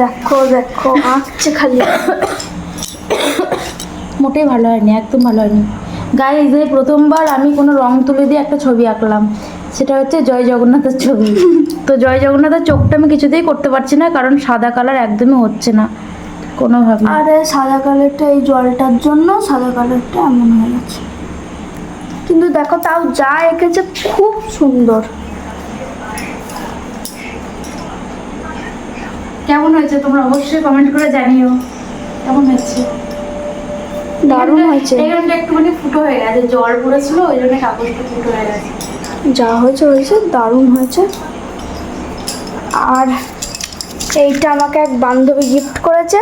দেখো দেখো আঁকছে খালি। মোটেই ভালো হয়নি একদম ভালো হয়নি। গায়ে যে প্রথমবার আমি কোনো রং তুলে দিয়ে একটা ছবি আঁকলাম। সেটা হচ্ছে জয় জগন্নাথের ছবি। তো জয় জগন্নাথের চোখটা আমি কিছুতেই করতে পারছি না কারণ সাদা কালার একদমই হচ্ছে না। কোনোভাবে আর সাদা কালারটা এই জলটার জন্য সাদা কালারটা এমন হয়ে গেছে। কিন্তু দেখো তাও যা এঁকেছে খুব সুন্দর। কেমন হয়েছে? তোমরা অবশ্যই কমেন্ট করে জানিও। কেমন হয়েছে? দারুণ হয়েছে। এখানটা একটুখানি ফুটো হয়ে গেছে জল পড়েছিল ওই জন্য কাগজটা ফুটো হয়ে গেছে। যা হয়েছে হয়েছে দারুণ হয়েছে। আর এইটা আমাকে এক বান্ধবী গিফট করেছে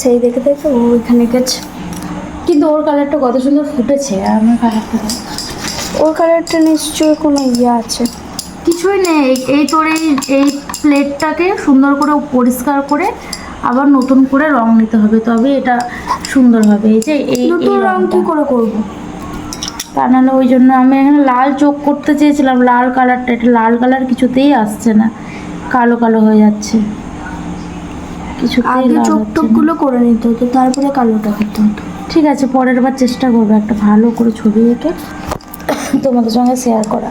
সেই দেখে দেখে ও এখানে গেছে। কিন্তু ওর কালারটা কত সুন্দর ফুটেছে আমার কালারটা ওর কালারটা নিশ্চয়ই কোনো ইয়ে আছে। কিছুই নেই। এই তোর এই এই প্লেটটাকে সুন্দর করে পরিষ্কার করে আবার নতুন করে রং নিতে হবে। তবে এটা সুন্দর হবে। এই যে এই নতুন রং কি করে করব? তা নাহলে ওই জন্য আমি এখানে লাল চোখ করতে চেয়েছিলাম। লাল কালারটা এটা লাল কালার কিছুতেই আসছে না। কালো কালো হয়ে যাচ্ছে। কিছুতেই আগে চোখ টোকগুলো করে নিতে হতো তারপরে কালোটা করতে হতো। ঠিক আছে পরের বার চেষ্টা করব একটা ভালো করে ছবি এঁকে তোমাদের সঙ্গে শেয়ার করা।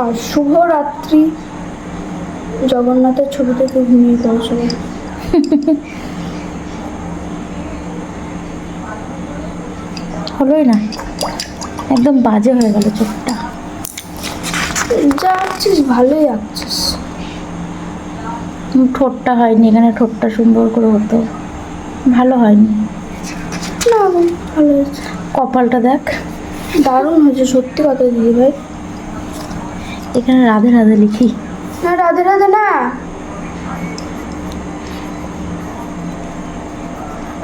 আর শুভ রাত্রি জগন্নাথের ছবি থেকে ঘুমিয়ে পড়ো সবাই হলোই না? একদম বাজে হয়ে গেল চোখটা। যা আঁকছিস ভালোই আঁকছিস ঠোঁটটা হয়নি এখানে ঠোঁটটা সুন্দর করে হতো। ভালো হয়নি। না ভালো কপালটা দেখ। দারুণ হয়েছে সত্যি কথা দিদি ভাই। এখানে রাধে রাধে লিখি। না রাধে রাধে না।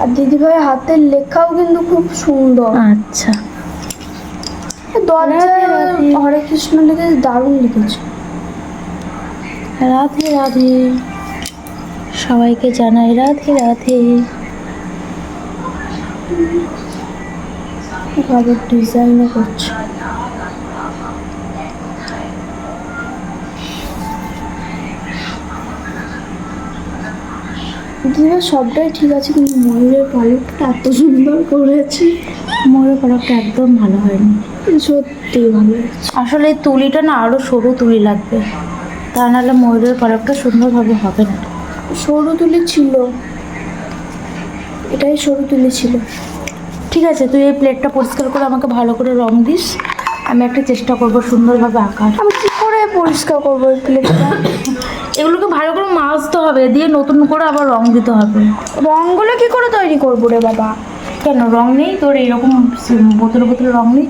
আর দিদি ভাই হাতের লেখাও কিন্তু খুব সুন্দর। আচ্ছা। দরজায়। হরে কৃষ্ণ লিখে দারুণ লিখেছে। রাধে রাধে। সবাইকে জানাই রাধে রাধে। আবার ডিজাইনও করছে। দিদিভাই সবটাই ঠিক আছে কিন্তু ময়ূরের পালকটা এত সুন্দর করেছে। ময়ূরের কলকটা একদম ভালো হয়নি। সত্যি ভালো আসলে এই তুলিটা না আরও সরু তুলি লাগবে। তা নাহলে ময়ূরের কলকটা সুন্দরভাবে হবে না। সরু তুলি ছিল। এটাই সরু তুলি ছিল। ঠিক আছে তুই এই প্লেটটা পরিষ্কার করে আমাকে ভালো করে রং দিস। আমি একটা চেষ্টা করব সুন্দরভাবে আঁকার। আমি কি করে পরিষ্কার করব এই প্লেটটা? এগুলোকে ভালো করে মাজতে হবে দিয়ে নতুন করে আবার রং দিতে হবে। রঙগুলো কি করে তৈরি করব রে বাবা? কেন রং নেই? তোর এইরকম বোতলে বোতলে রং নেই?